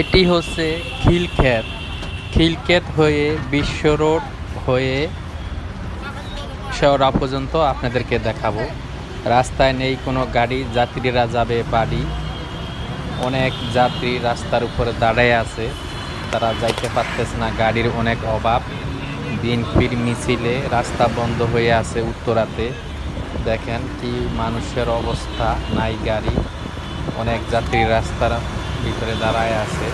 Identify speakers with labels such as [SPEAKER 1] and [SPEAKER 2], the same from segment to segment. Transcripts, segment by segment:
[SPEAKER 1] এটি হচ্ছে খিলক্ষেত। খিলক্ষেত হয়ে বিশ্ব রোড হয়ে শেওড়া পর্যন্ত আপনাদেরকে দেখাবো। রাস্তায় নেই কোনো গাড়ি, যাত্রীরা যাবে বাড়ি। অনেক যাত্রী রাস্তার উপরে দাঁড়ায় আছে। তারা যাইতে পারতেছে না, গাড়ির অনেক অভাব। বিএনপির মিছিলে রাস্তা বন্ধ হয়ে আছে উত্তরাতে। দেখেন কি মানুষের অবস্থা, নাই গাড়ি। অনেক যাত্রী রাস্তার ভিতরে দাঁড়ায় আছে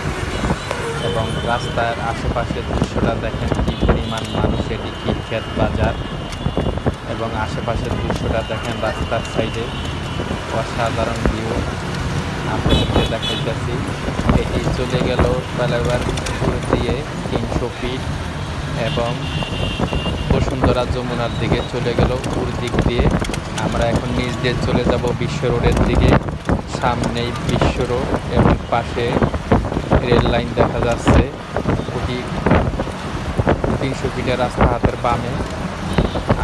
[SPEAKER 1] এবং রাস্তার আশেপাশের দৃশ্যটা দেখেন কি পরিমাণ মানুষ, এটি খিলক্ষেত বাজার এবং আশেপাশের দৃশ্যটা দেখেন রাস্তার সাইডে অসাধারণ ভিউ। আপনাদেরকে দেখাইতেছি, এটি চলে গেল ফ্লাইওভার দিয়ে তিনশো ফিট এবং বসুন্ধরা যমুনার দিকে চলে গেল। উপর দিক দিয়ে আমরা এখন নিচ দিয়ে চলে যাব বিশ্ব রোডের দিকে। সামনেই বিশ্ব রোড এবং পাশে রেল লাইন দেখা যাচ্ছে। ওটি তিনশো ফিটের রাস্তা হাতের বামে।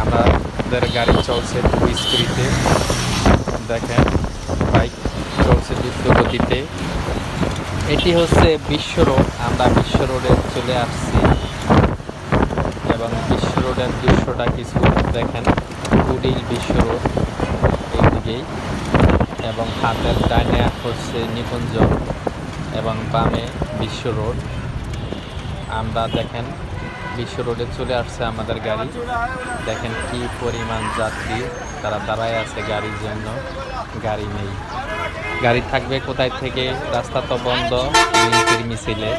[SPEAKER 1] আমাদের গাড়ি চলছে খুব স্পিডে দেখেন, বাইক চলছে গতিতে এটি হচ্ছে বিশ্ব রোড আমরা বিশ্ব রোডে চলে আসছি। এবং বিশ্ব রোডের দৃশ্যটা কিছু দেখেন। কুড়িল বিশ্ব রোড এইদিকেই। এবং হাতের ডাইনে হচ্ছে নিকুঞ্জ এবং বামে বিশ্ব রোড। আমরা দেখেন, বিশ্ব রোডে চলে আসছে আমাদের গাড়ি। দেখেন কি পরিমাণ যাত্রী, তারা দাঁড়ায় আছে গাড়ির জন্য। গাড়ি নেই। গাড়ি থাকবে কোথায় থেকে? রাস্তা তো বন্ধ বিএনপির মিছিলে।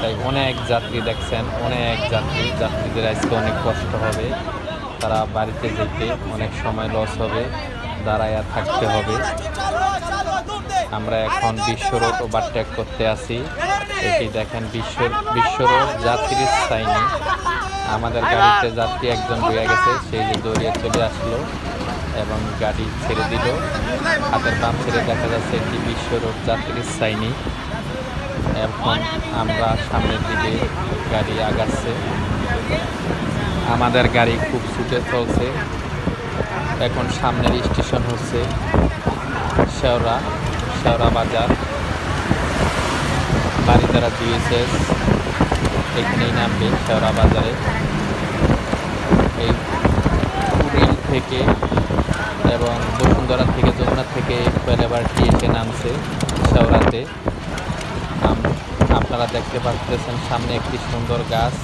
[SPEAKER 1] তাই অনেক যাত্রী দেখছেন, অনেক যাত্রী। যাত্রীদের আজকে অনেক কষ্ট হবে। তারা বাড়িতে যেতে অনেক সময় লস হবে। দাঁড়ায় থাকতে হবে। আমরা এখন বিশ্ব রোড ওভারটেক করতে আসি এটি দেখেন বিশ্ব বিশ্ব রোড যাত্রীর সাইনি আমাদের গাড়িতে যাত্রী একজন রয়ে গেছে। সেই যে দৌড়িয়ে চলে আসলো এবং গাড়ি ছেড়ে দিল। হাতের বাম ছেড়ে দেখা যাচ্ছে একটি বিশ্ব রোড যাত্রীর সাইনি এখন আমরা সামনের দিকে গাড়ি আগাচ্ছে। আমাদের গাড়ি খুব ছুটে চলছে। এখন সামনের স্টেশন হচ্ছে শেওড়া শেওড়া বাজার। বাড়িতারা জিএসএস, এখানেই নামবে শেওড়া বাজারে। এই কুড়িল থেকে এবং বসুন্ধরা থেকে যমুনা থেকে ফ্লাইওভারটি এসে নামছে শেওড়াতে। আপনারা দেখতে পাচ্ছেন সামনে একটি সুন্দর গাছ।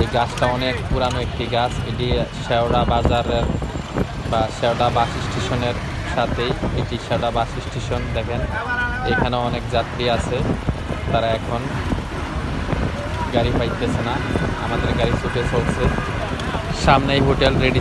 [SPEAKER 1] এই গাছটা অনেক পুরানো একটি গাছ। এটি শেওড়া বাজারের বা শেওড়া বাস স্টেশনের সাথেই, এটি শেওড়া বাস স্টেশন, দেখেন। এখানে অনেক যাত্রী আছে, তারা এখন গাড়ি পাইতেছে না। আমাদের গাড়ি ছুটে চলছে। সামনেই হোটেল রেডি